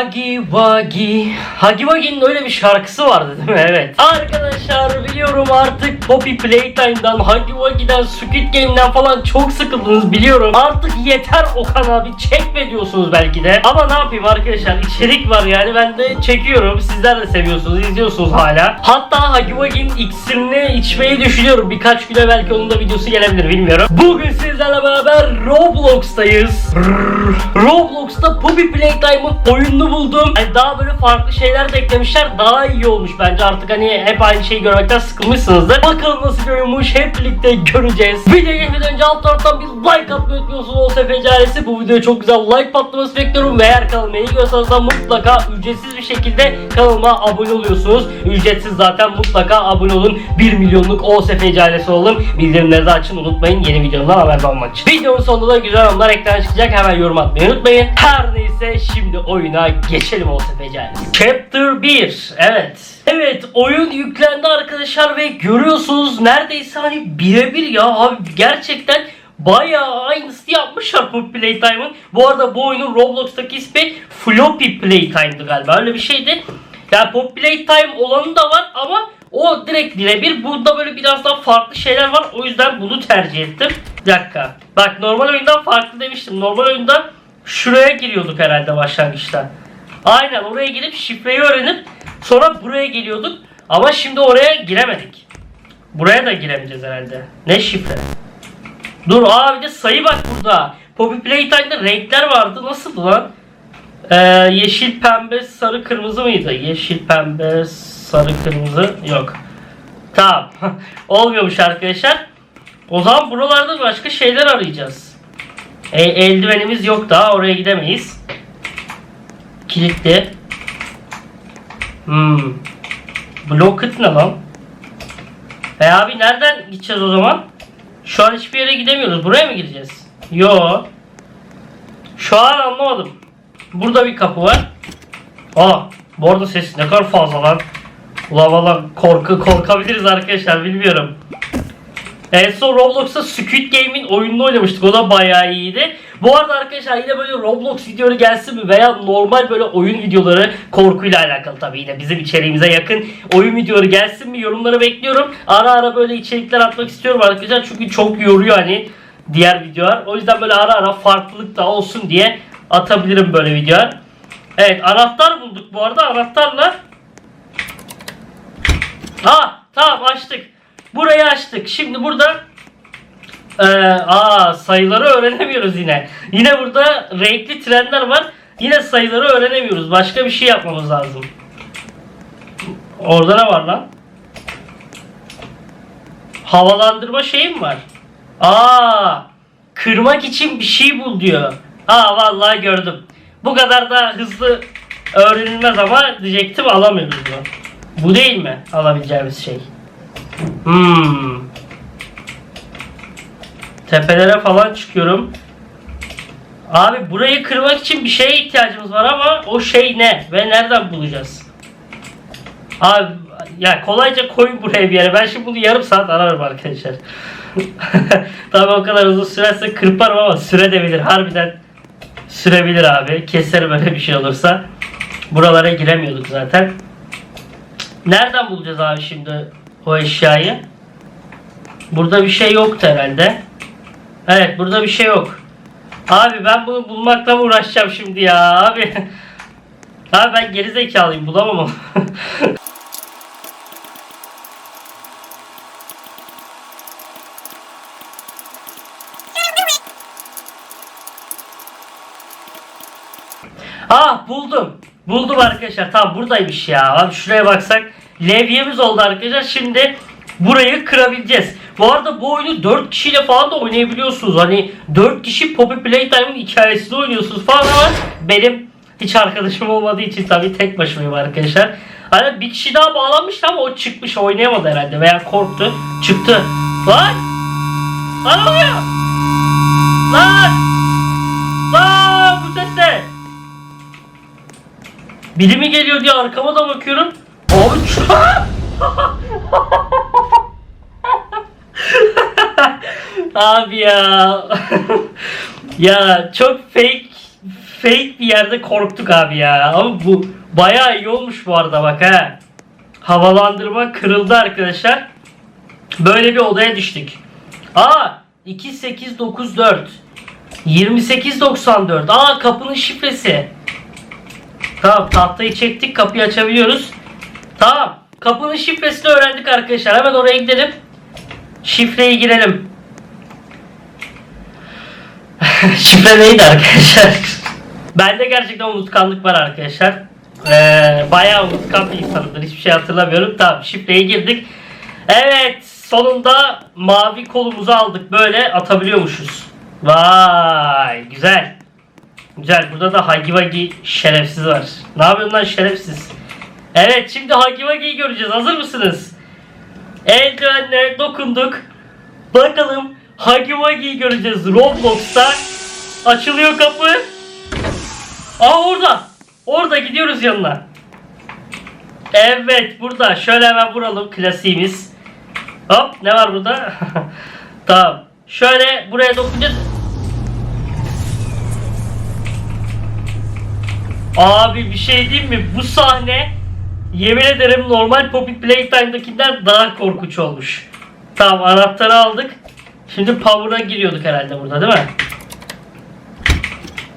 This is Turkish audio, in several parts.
Hagi Wagi. Hagi Wagi'nin öyle bir şarkısı vardı değil mi? Evet. Arkadaşlar biliyorum artık Poppy Playtime'dan, Hagi Wagi'den, Squid Game'den falan çok sıkıldınız biliyorum. Artık yeter Okan abi çekme diyorsunuz belki de. Ama ne yapayım arkadaşlar içerik var yani ben de çekiyorum. Sizler de seviyorsunuz, izliyorsunuz hala. Hatta Hagi Wagi'nin iksirini içmeyi düşünüyorum. Birkaç güne belki onun da videosu gelebilir bilmiyorum. Bugün sizlerle beraber Roblox'tayız. Roblox'ta Poppy Playtime'ın oyununu buldum. Yani daha böyle farklı şeyler de eklemişler. Daha iyi olmuş bence artık hani hep aynı şeyi görmekten sıkılmışsınızdır. Bakalım nasıl oyunmuş hep birlikte göreceğiz. Videoya geçmeden önce alt taraftan bir like atmayı unutmuyorsunuz. O sefer caresi bu videoya çok güzel like patlaması bekliyorum. Ve eğer kanalıma iyi görüyorsanız mutlaka ücretsiz bir şekilde kanalıma abone oluyorsunuz. Ücretsiz zaten mutlaka abone olun. 1 milyonluk OSF caresi olun. Bildirimleri de açın unutmayın yeni videomdan haberdar olmak için. Videonun sonunda da güzel anlar ekrana çıkacak. Hemen yorum atmayı unutmayın. Her neyse şimdi oyuna geçelim OSF caresi. Chapter 1. Evet. Evet oyun yüklendi arkadaşlar ve görüyorsunuz neredeyse hani birebir ya abi gerçekten Bayağı aynısı yapmışlar bu Playtime'ın. Bu arada bu oyunun Roblox'taki ismi Floppy Playtime'dı galiba. Öyle bir şeydi. Yani Pop Playtime olanı da var ama o direkt birebir. Burada böyle biraz daha farklı şeyler var. O yüzden bunu tercih ettim. Bir dakika. Bak normal oyundan farklı demiştim. Normal oyunda şuraya giriyorduk herhalde başlangıçta. Aynen oraya girip şifreyi öğrenip sonra buraya geliyorduk. Ama şimdi oraya giremedik. Buraya da giremeyeceğiz herhalde. Ne şifre? Dur aa bir de sayı bak burada. Poppy Playtime'da renkler vardı. Nasıldı lan? Ee, yeşil, pembe, sarı, kırmızı mıydı? Yeşil, pembe, sarı, kırmızı. Yok. Tamam. Olmuyormuş arkadaşlar. O zaman buralarda başka şeyler arayacağız. E, eldivenimiz yok daha. Oraya gidemeyiz. Kilitli. Hmm. Blocket ne lan? E abi nereden gideceğiz o zaman? Şu an hiçbir yere gidemiyoruz. Buraya mı gireceğiz? Yo. Şu an anlamadım. Burada bir kapı var. Aa, bu arada ses ne kadar fazla lan. Ulan valla korku korkabiliriz arkadaşlar bilmiyorum. En son Roblox'ta Squid Game'in oyununu oynamıştık. O da bayağı iyiydi. Bu arada arkadaşlar yine böyle Roblox videoları gelsin mi veya normal böyle oyun videoları korkuyla alakalı tabii yine bizim içeriğimize yakın oyun videoları gelsin mi yorumları bekliyorum. Ara ara böyle içerikler atmak istiyorum arkadaşlar çünkü çok yoruyor hani diğer videolar. O yüzden böyle ara ara farklılık da olsun diye atabilirim böyle videolar. Evet anahtar bulduk bu arada anahtarla. Ha tamam açtık. Burayı açtık. Şimdi burada ee, aa sayıları öğrenemiyoruz yine. Yine burada renkli trenler var. Yine sayıları öğrenemiyoruz. Başka bir şey yapmamız lazım. Orada ne var lan? Havalandırma şeyi mi var? Aa, kırmak için bir şey bul diyor. Aa vallahi gördüm. Bu kadar da hızlı öğrenilmez ama diyecektim alamıyoruz bunu. Bu değil mi alabileceğimiz şey? Hmm. Tepelere falan çıkıyorum. Abi burayı kırmak için bir şeye ihtiyacımız var ama o şey ne ve nereden bulacağız? Abi ya kolayca koyun buraya bir yere. Ben şimdi bunu yarım saat ararım arkadaşlar. Tabii o kadar uzun sürerse kırparım ama sürebilir. Harbiden sürebilir abi. Keser böyle bir şey olursa. Buralara giremiyorduk zaten. Nereden bulacağız abi şimdi o eşyayı? Burada bir şey yoktu herhalde. Evet burada bir şey yok. Abi ben bunu bulmakla mı uğraşacağım şimdi ya abi. Abi ben geri zekalıyım bulamam ah buldum. Buldum arkadaşlar. Tamam buradaymış ya. Abi şuraya baksak. Levyemiz oldu arkadaşlar. Şimdi burayı kırabileceğiz. Bu arada bu oyunu 4 kişiyle falan da oynayabiliyorsunuz. Hani 4 kişi Poppy Playtime'ın hikayesini oynuyorsunuz falan ama benim hiç arkadaşım olmadığı için tabii tek başımayım arkadaşlar. Hani bir kişi daha bağlanmıştı ama o çıkmış oynayamadı herhalde veya korktu. Çıktı. Lan! Lan oluyor! Lan! Lan bu ses ne? Biri mi geliyor diye arkama da bakıyorum. Abi ya. ya çok fake fake bir yerde korktuk abi ya. Ama bu bayağı iyi olmuş bu arada bak ha. Havalandırma kırıldı arkadaşlar. Böyle bir odaya düştük. Aa 2894 2894 Aa kapının şifresi. Tamam tahtayı çektik kapıyı açabiliyoruz. Tamam kapının şifresini öğrendik arkadaşlar. Hemen oraya gidelim. Şifreyi girelim. Şifre neydi arkadaşlar? Bende gerçekten unutkanlık var arkadaşlar. Ee, bayağı unutkan bir insanımdır. Hiçbir şey hatırlamıyorum. Tamam şifreye girdik. Evet sonunda mavi kolumuzu aldık. Böyle atabiliyormuşuz. Vay güzel. Güzel. Burada da Hagi Wagi şerefsiz var. Ne yapıyorsun lan şerefsiz? Evet şimdi Hagi Wagi'yi göreceğiz. Hazır mısınız? Eldivenle dokunduk. Bakalım Hagi Wagi'yi göreceğiz Roblox'ta. Açılıyor kapı. Aa orada. Orada gidiyoruz yanına. Evet burada. Şöyle hemen vuralım klasiğimiz. Hop ne var burada? tamam. Şöyle buraya dokunacağız. Abi bir şey diyeyim mi? Bu sahne yemin ederim normal Poppy Playtime'dakinden daha korkunç olmuş. Tamam anahtarı aldık. Şimdi Power'a giriyorduk herhalde burada değil mi?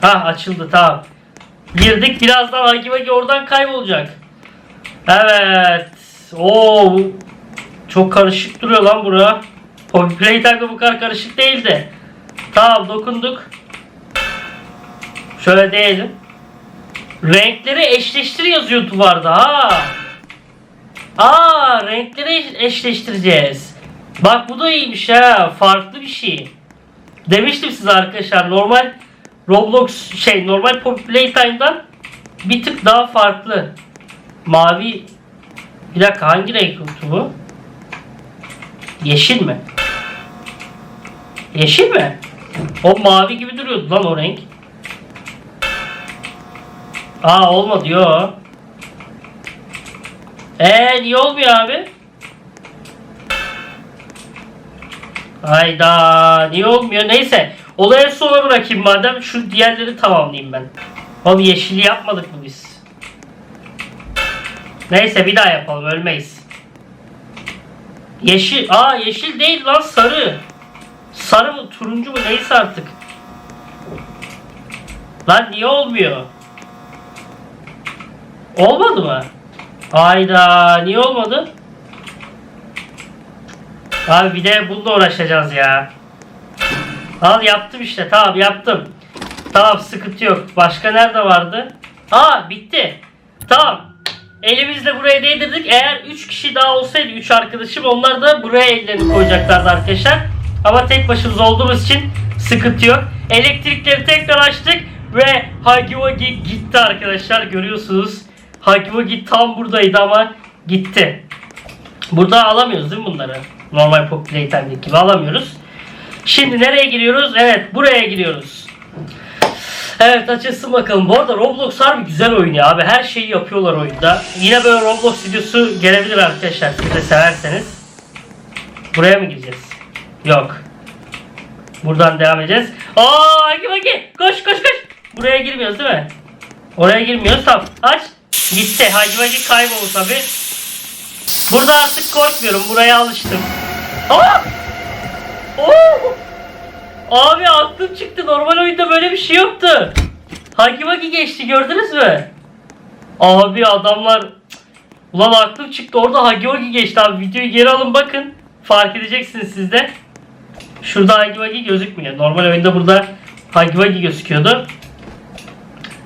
Ha açıldı tamam. Girdik birazdan Hagi oradan kaybolacak. Evet. Oo çok karışık duruyor lan bura. Poppy Playtime'da bu kadar karışık değildi. Tamam dokunduk. Şöyle değelim. Renkleri eşleştir yazıyor duvarda ha. Aa renkleri eş- eşleştireceğiz. Bak bu da iyiymiş ha. Farklı bir şey. Demiştim size arkadaşlar normal Roblox şey normal Playtime'dan bir tık daha farklı. Mavi bir dakika hangi renk kutu bu? Yeşil mi? Yeşil mi? O mavi gibi duruyordu lan o renk. Aa olmadı yo. Eee niye olmuyor abi? Hayda niye olmuyor? Neyse olayı sona bırakayım madem şu diğerleri tamamlayayım ben. Oğlum yeşili yapmadık mı biz? Neyse bir daha yapalım ölmeyiz. Yeşil. Aa yeşil değil lan sarı. Sarı mı turuncu mu neyse artık. Lan niye olmuyor? Olmadı mı? Ayda niye olmadı? Abi bir de bununla uğraşacağız ya. Al yaptım işte tamam yaptım. Tamam sıkıntı yok. Başka nerede vardı? Aa bitti. Tamam. Elimizle buraya değdirdik. Eğer 3 kişi daha olsaydı 3 arkadaşım onlar da buraya ellerini koyacaklardı arkadaşlar. Ama tek başımız olduğumuz için sıkıntı yok. Elektrikleri tekrar açtık ve Hagi Wagi gitti arkadaşlar görüyorsunuz. Hagi Wagi tam buradaydı ama gitti. Burada alamıyoruz değil mi bunları? Normal Pop Playtime'deki gibi alamıyoruz. Şimdi nereye giriyoruz? Evet buraya giriyoruz. Evet açılsın bakalım. Bu arada Roblox harbi güzel oyun ya abi. Her şeyi yapıyorlar oyunda. Yine böyle Roblox videosu gelebilir arkadaşlar. Siz de severseniz. Buraya mı gireceğiz? Yok. Buradan devam edeceğiz. Aa Hagi Hagi koş koş koş. Buraya girmiyoruz değil mi? Oraya girmiyoruz. Tamam aç. Gitti. Hagi Hagi kayboldu tabi. Burada artık korkmuyorum. Buraya alıştım. Aa! Oo! Abi aklım çıktı. Normal oyunda böyle bir şey yoktu. Hagi Wagi geçti gördünüz mü? Abi adamlar. Ulan aklım çıktı orada Hagi Wagi geçti abi. Videoyu geri alın bakın. Fark edeceksiniz siz de. Şurada Hagi Wagi gözükmüyor. Normal oyunda burada Hagi Wagi gözüküyordu.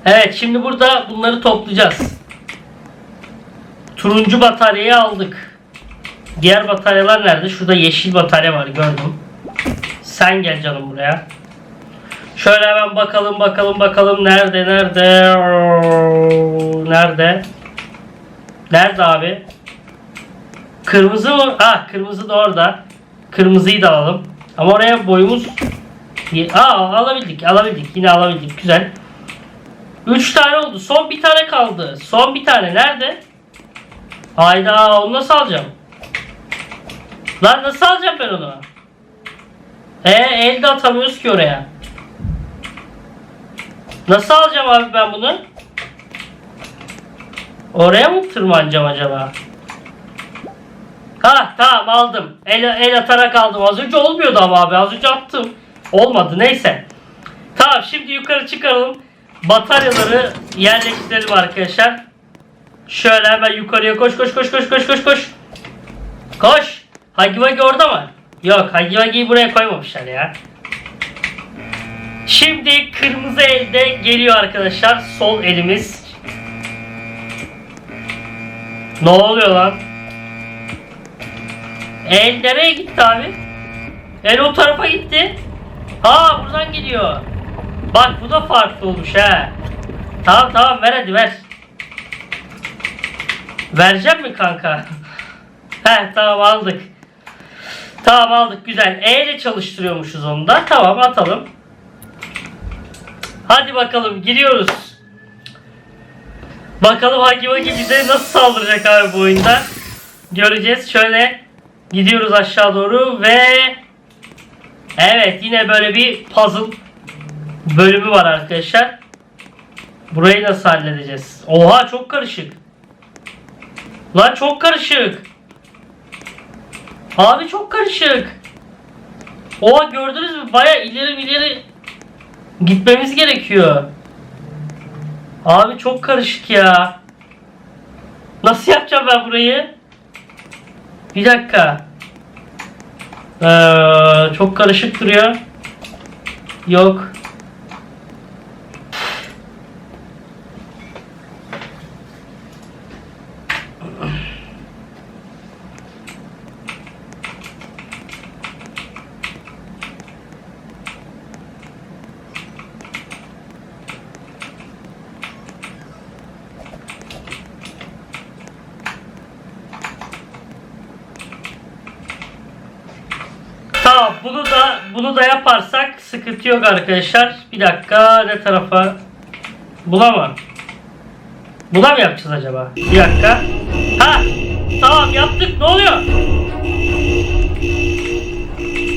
Evet şimdi burada bunları toplayacağız. Turuncu bataryayı aldık. Diğer bataryalar nerede? Şurada yeşil batarya var gördüm. Sen gel canım buraya. Şöyle hemen bakalım bakalım bakalım. Nerede nerede? Nerede? Nerede abi? Kırmızı mı ah kırmızı da orada. Kırmızıyı da alalım. Ama oraya boyumuz Aa alabildik alabildik. Yine alabildik. Güzel. 3 tane oldu. Son bir tane kaldı. Son bir tane. Nerede Hayda onu nasıl alacağım lan nasıl alacağım ben onu e elde atamıyoruz ki oraya. Nasıl alacağım abi ben bunu? Oraya mı tırmanacağım acaba? Ha tamam aldım. El, el atarak aldım. Az önce olmuyordu ama abi. Az önce attım. Olmadı neyse. Tamam şimdi yukarı çıkaralım. Bataryaları yerleştirelim arkadaşlar. Şöyle hemen yukarıya koş koş koş koş koş koş koş. Koş. Hagi Wagi orada mı? Yok Hagi Wagi'yi buraya koymamışlar ya. Şimdi kırmızı elde geliyor arkadaşlar. Sol elimiz. Ne oluyor lan? El nereye gitti abi? El o tarafa gitti. Ha buradan geliyor. Bak bu da farklı olmuş ha. Tamam tamam ver hadi ver. Vereceğim mi kanka? He tamam aldık. Tamam aldık güzel. E ile çalıştırıyormuşuz onu da. Tamam atalım. Hadi bakalım giriyoruz. Bakalım Hagi Wagi bize nasıl saldıracak abi bu oyunda. Göreceğiz. Şöyle gidiyoruz aşağı doğru ve Evet yine böyle bir puzzle bölümü var arkadaşlar. Burayı nasıl halledeceğiz? Oha çok karışık. Lan çok karışık. Abi çok karışık. Oha gördünüz mü? Baya ileri ileri gitmemiz gerekiyor. Abi çok karışık ya. Nasıl yapacağım ben burayı? Bir dakika. Ee, çok karışık duruyor. Yok. Tamam bunu da bunu da yaparsak sıkıntı yok arkadaşlar. Bir dakika ne tarafa? Buna mı? Buna mı yapacağız acaba? Bir dakika. Ha tamam yaptık ne oluyor?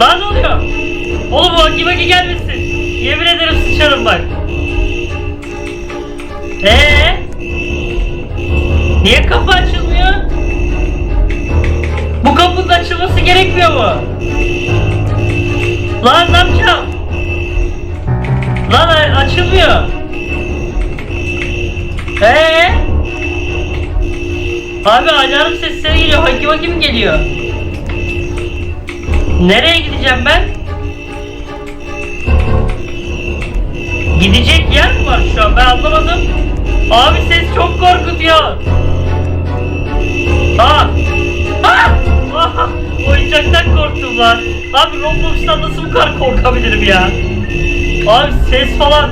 Lan ne oluyor? Oğlum bu Haki Baki gelmesin. Yemin ederim sıçarım bak. Ee? Niye kapı açılmıyor? Bu kapının açılması gerekmiyor mu? Lan ne yapacağım? Lan açılmıyor. Ee? Abi alarm sesleri geliyor. Haki Vaki mi geliyor? Nereye gideceğim ben? Gidecek yer mi var şu an? Ben anlamadım. Abi ses çok korkutuyor. Aa! Ah! Ah! Oyuncaktan korktum lan. Abi Roblox'tan nasıl bu kadar korkabilirim ya? Abi ses falan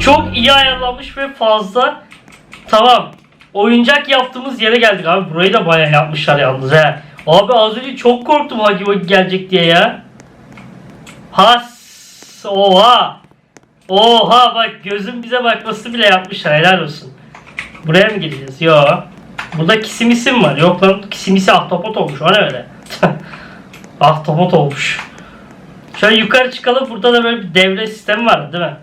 çok iyi ayarlanmış ve fazla. Tamam. Oyuncak yaptığımız yere geldik abi. Burayı da bayağı yapmışlar yalnız he. Abi az önce çok korktum Hagi Wagi gelecek diye ya. Has. Oha. Oha bak gözüm bize bakması bile yapmışlar helal olsun. Buraya mı gideceğiz? Yo. Burada kisimisim var. Yok lan kisimisi ahtapot olmuş. O ne öyle? ahtapot olmuş. Şöyle yukarı çıkalım. Burada da böyle bir devre sistemi var değil mi?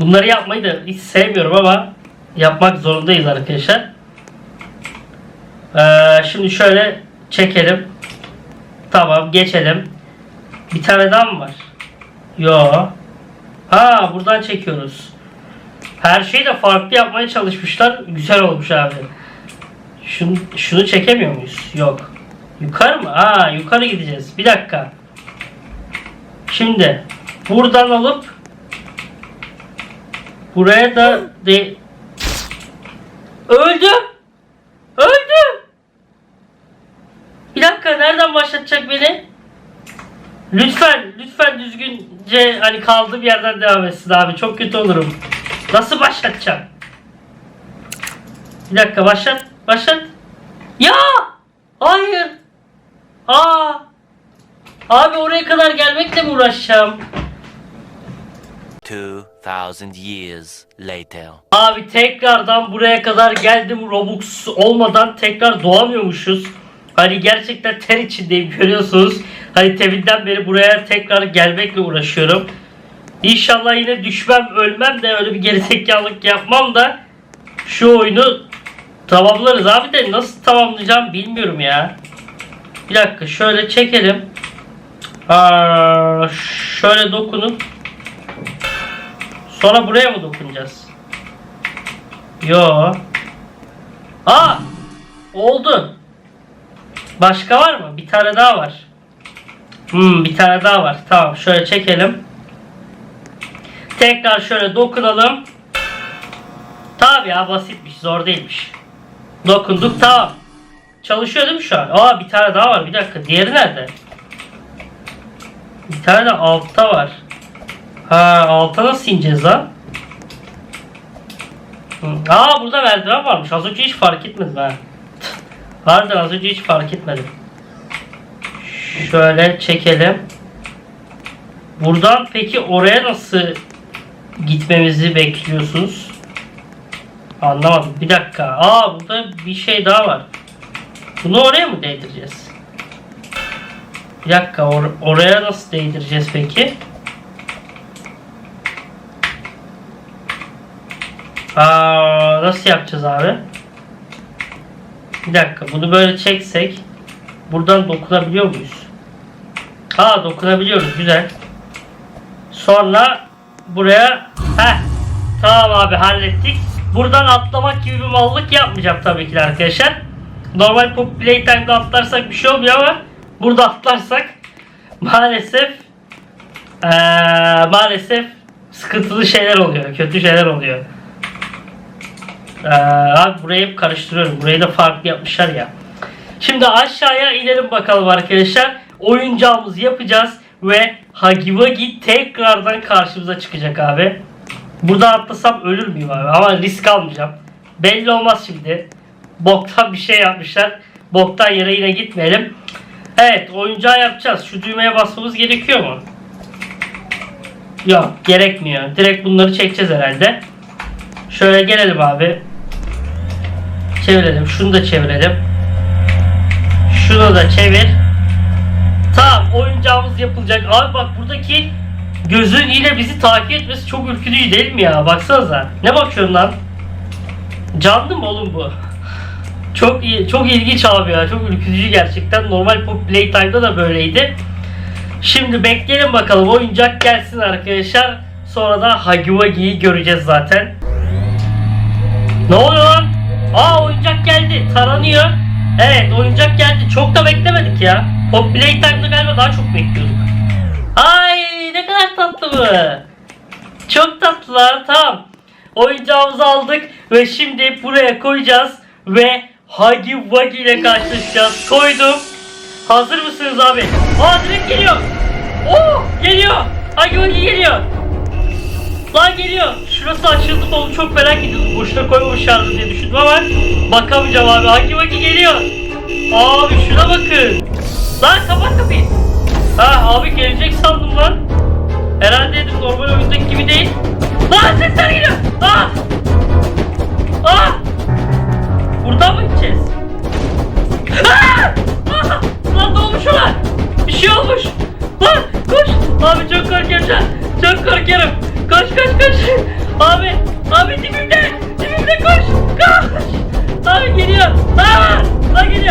Bunları yapmayı da hiç sevmiyorum ama yapmak zorundayız arkadaşlar. Ee, şimdi şöyle çekelim. Tamam geçelim. Bir tane daha mı var? Yo. Ha buradan çekiyoruz. Her şeyi de farklı yapmaya çalışmışlar. Güzel olmuş abi. Şunu, şunu çekemiyor muyuz? Yok. Yukarı mı? Aa yukarı gideceğiz. Bir dakika. Şimdi buradan alıp buraya da de öldü. Öldü. Bir dakika nereden başlatacak beni? Lütfen, lütfen düzgünce hani kaldığım yerden devam etsin abi. Çok kötü olurum. Nasıl başlatacağım? Bir dakika başlat. Başlat. Ya! Hayır. Aa! Abi oraya kadar gelmekle mi uğraşacağım? 2000 years later. Abi tekrardan buraya kadar geldim Robux olmadan tekrar doğamıyormuşuz. Hani gerçekten ter içindeyim görüyorsunuz. Hani teminden beri buraya tekrar gelmekle uğraşıyorum. İnşallah yine düşmem ölmem de öyle bir gerizekalılık yapmam da şu oyunu tamamlarız abi de nasıl tamamlayacağım bilmiyorum ya. Bir dakika şöyle çekelim. Aa, şöyle dokunup sonra buraya mı dokunacağız? Yo. Aa! Oldu. Başka var mı? Bir tane daha var. Hmm, bir tane daha var. Tamam şöyle çekelim. Tekrar şöyle dokunalım. Tabii ya basitmiş zor değilmiş. Dokunduk tamam. Çalışıyor değil mi şu an? Aa bir tane daha var bir dakika. Diğeri nerede? Bir tane de altta var. Ha alta nasıl ineceğiz lan? Aa burada merdiven varmış. Az önce hiç fark etmedim ha. Harbiden az önce hiç fark etmedim. Şöyle çekelim. Buradan peki oraya nasıl gitmemizi bekliyorsunuz? Anlamadım. Bir dakika. Aa burada bir şey daha var. Bunu oraya mı değdireceğiz? Bir dakika. or- oraya nasıl değdireceğiz peki? Aa, nasıl yapacağız abi? Bir dakika. Bunu böyle çeksek buradan dokunabiliyor muyuz? Aa dokunabiliyoruz. Güzel. Sonra buraya heh tamam abi hallettik. Buradan atlamak gibi bir mallık yapmayacağım tabii ki arkadaşlar. Normal Pop Playtime'da atlarsak bir şey olmuyor ama burada atlarsak maalesef eee, maalesef sıkıntılı şeyler oluyor. Kötü şeyler oluyor. Eee, abi burayı hep karıştırıyorum. Burayı da farklı yapmışlar ya. Şimdi aşağıya inelim bakalım arkadaşlar. Oyuncağımızı yapacağız ve Hagi Wagi tekrardan karşımıza çıkacak abi. Burada atlasam ölür müyüm abi? Ama risk almayacağım. Belli olmaz şimdi. Boktan bir şey yapmışlar. Boktan yere yine gitmeyelim. Evet oyuncağı yapacağız. Şu düğmeye basmamız gerekiyor mu? Yok gerekmiyor. Direkt bunları çekeceğiz herhalde. Şöyle gelelim abi. Çevirelim. Şunu da çevirelim. Şunu da çevir. Tamam oyuncağımız yapılacak. Abi bak buradaki gözün yine bizi takip etmesi çok ürkütücü değil mi ya? Baksanıza. Ne bakıyorsun lan? Canlı mı oğlum bu? Çok iyi, çok ilginç abi ya. Çok ürkütücü gerçekten. Normal Pop Playtime'da da böyleydi. Şimdi bekleyelim bakalım. Oyuncak gelsin arkadaşlar. Sonra da Hagi Wagi'yi göreceğiz zaten. Ne oluyor lan? Aa oyuncak geldi. Taranıyor. Evet oyuncak geldi. Çok da beklemedik ya. Pop Playtime'da galiba daha çok bekliyorduk. Ay ne kadar tatlı bu. Çok tatlılar tamam. Oyuncağımızı aldık ve şimdi buraya koyacağız ve Hagi Wagi ile karşılaşacağız. Koydum. Hazır mısınız abi? Aa direkt geliyor. Oo geliyor. Hagi Wagi geliyor. Lan geliyor. Şurası açıldı mı onu çok merak ediyordum. Boşuna koymamışlardı diye düşündüm ama bakamayacağım abi. Hagi Wagi geliyor. Abi şuna bakın. Lan kapat kapıyı. Ha abi gelecek sandım lan. Herhalde dedim normal oyundaki gibi değil. Lan sesler geliyor. Aa! Aa! Buradan mı gideceğiz? Aa! Aa! Lan ne olmuş ona? Bir şey olmuş. Lan koş. Abi çok korkuyorum şu an. Çok korkuyorum. Koş koş koş. Abi. Abi dibimde. Dibimde koş. Koş. Abi geliyor. Aa! Lan. Geliyor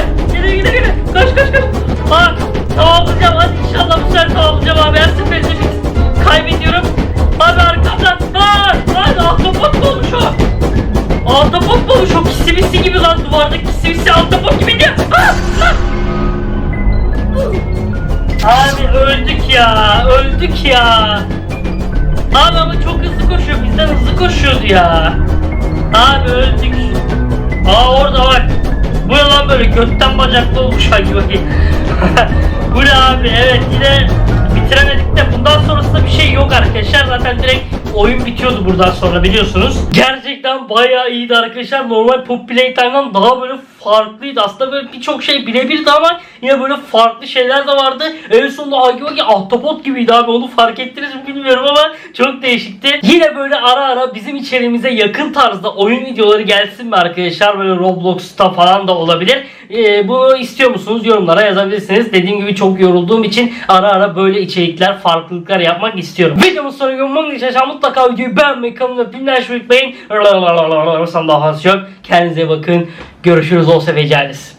ya. Abi ama çok hızlı koşuyor. Bizden hızlı koşuyordu ya. Abi öldük. Aa orada bak. Bu ne lan böyle götten bacaklı olmuş hangi bakayım. Bu ne abi evet yine bitiremedik de bundan sonrasında bir şey yok arkadaşlar. Zaten direkt oyun bitiyordu buradan sonra biliyorsunuz. Gerçekten bayağı iyiydi arkadaşlar. Normal Pop Playtime'dan daha böyle farklıydı. Aslında böyle birçok şey birebirdi ama yine böyle farklı şeyler de vardı. En sonunda Hagi Wagi ahtapot gibiydi abi. Onu fark ettiniz mi bilmiyorum ama çok değişikti. Yine böyle ara ara bizim içerimize yakın tarzda oyun videoları gelsin mi arkadaşlar? Böyle Roblox'ta falan da olabilir. Ee, bunu istiyor musunuz? Yorumlara yazabilirsiniz. Dediğim gibi çok yorulduğum için ara ara böyle içerikler, farklılıklar yapmak istiyorum. Videomuz sonuna görmek için mutlaka videoyu beğenmeyi, kanalıma bildirim unutmayın. Sen daha az yok. Kendinize bakın. Görüşürüz. Olsa vecales.